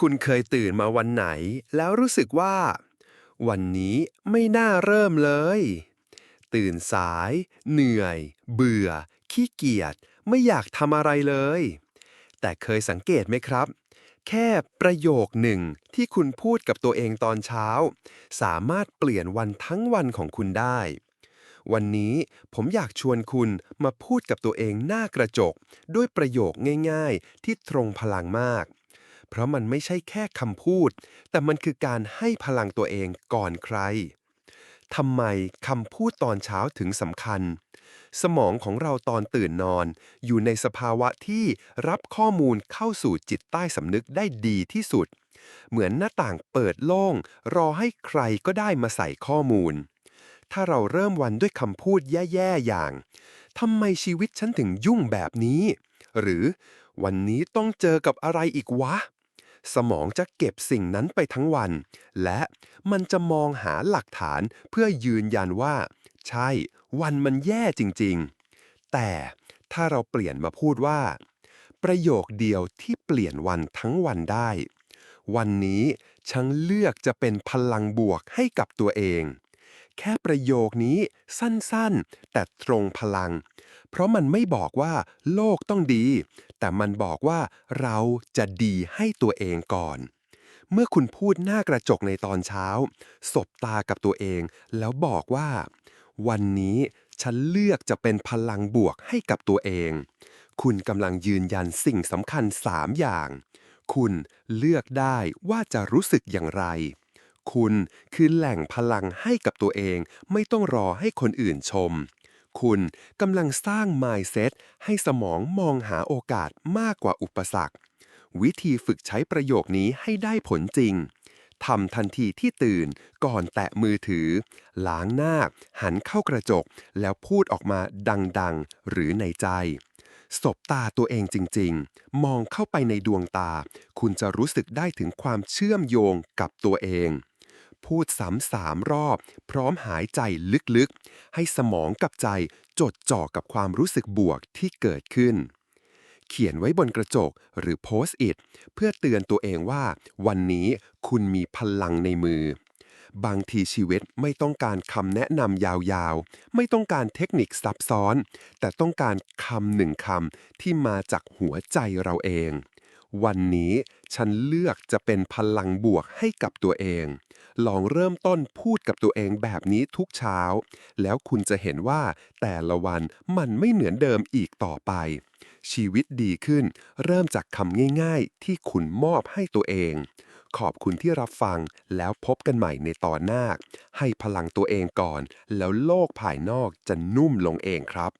คุณเคยตื่นมาวันไหน แล้วรู้สึกว่า วันนี้ไม่น่าเริ่มเลย ตื่นสาย เหนื่อย เบื่อ ขี้เกียจไม่อยากทำอะไรเลย แต่เคยสังเกตไหมครับ แค่ประโยคหนึ่งที่คุณพูดกับตัวเองตอนเช้า สามารถเปลี่ยนวันทั้งวันของคุณได้ วันนี้ผมอยากชวนคุณมาพูดกับตัวเองหน้ากระจก ด้วยประโยคง่าย ๆ ที่ตรงพลังมาก เพราะมันไม่ใช่แค่คำพูด แต่มันคือการให้พลังตัวเองก่อนใครทำไมคำพูดตอนเช้าถึงสำคัญ สมองของเราตอนตื่นนอน อยู่ในสภาวะที่รับข้อมูลเข้าสู่จิตใต้สำนึกได้ดีที่สุด เหมือนหน้าต่างเปิดโล่ง รอให้ใครก็ได้มาใส่ข้อมูล ถ้าเราเริ่มวันด้วยคำพูดแย่ๆอย่างทำไมชีวิตฉันถึงยุ่งแบบนี้ หรือวันนี้ต้องเจอกับอะไรอีกวะ สมองจะเก็บสิ่งนั้นไปทั้งวัน และมันจะมองหาหลักฐานเพื่อยืนยันว่า ใช่ วันมันแย่จริง ๆ แต่ถ้าเราเปลี่ยนมาพูดว่า ประโยคเดียวที่เปลี่ยนวันทั้งวันได้ วันนี้ฉันเลือกจะเป็นพลังบวกให้กับตัวเอง แค่ประโยคนี้สั้นๆ แต่ตรงพลัง เพราะมันไม่บอกว่าโลกต้องดี แต่มันบอกว่าเราจะดีให้ตัวเองก่อน เมื่อคุณพูดหน้ากระจกในตอนเช้า สบตากับตัวเอง แล้วบอกว่า วันนี้ฉันเลือกจะเป็นพลังบวกให้กับตัวเอง คุณกำลังยืนยันสิ่งสำคัญ 3 อย่าง คุณเลือกได้ว่าจะรู้สึกอย่างไร คุณคือแหล่งพลังให้กับตัวเอง ไม่ต้องรอให้คนอื่นชม คุณกำลังสร้าง mindset ให้สมองมองหาโอกาสมากกว่าอุปสรรค วิธีฝึกใช้ประโยคนี้ให้ได้ผลจริงทำทันทีที่ตื่นก่อนแตะมือถือ ล้างหน้า หันเข้ากระจก แล้วพูดออกมาดังๆ หรือในใจ สบตาตัวเองจริงๆ มองเข้าไปในดวงตา คุณจะรู้สึกได้ถึงความเชื่อมโยงกับตัวเอง พูดซ้ำสามรอบ พร้อมหายใจลึกๆ ให้สมองกับใจจดจ่อกับความรู้สึกบวกที่เกิดขึ้น เขียนไว้บนกระจกหรือโพสต์อิทเพื่อเตือนตัวเองว่า วันนี้คุณมีพลังในมือ บางทีชีวิตไม่ต้องการคำแนะนำยาวๆ ไม่ต้องการเทคนิคซับซ้อน แต่ต้องการคำหนึ่งคำที่มาจากหัวใจเราเอง วันนี้ฉันเลือกจะเป็นพลังบวกให้กับตัวเอง ลองเริ่มต้นพูดกับตัวเองแบบนี้ทุกเช้า แล้วคุณจะเห็นว่าแต่ละวันมันไม่เหมือนเดิมอีกต่อไป ชีวิตดีขึ้น เริ่มจากคำง่ายๆ ที่คุณมอบให้ตัวเอง ขอบคุณที่รับฟังแล้วพบกันใหม่ในตอนหน้า ให้พลังตัวเองก่อน แล้วโลกภายนอกจะนุ่มลงเองครับ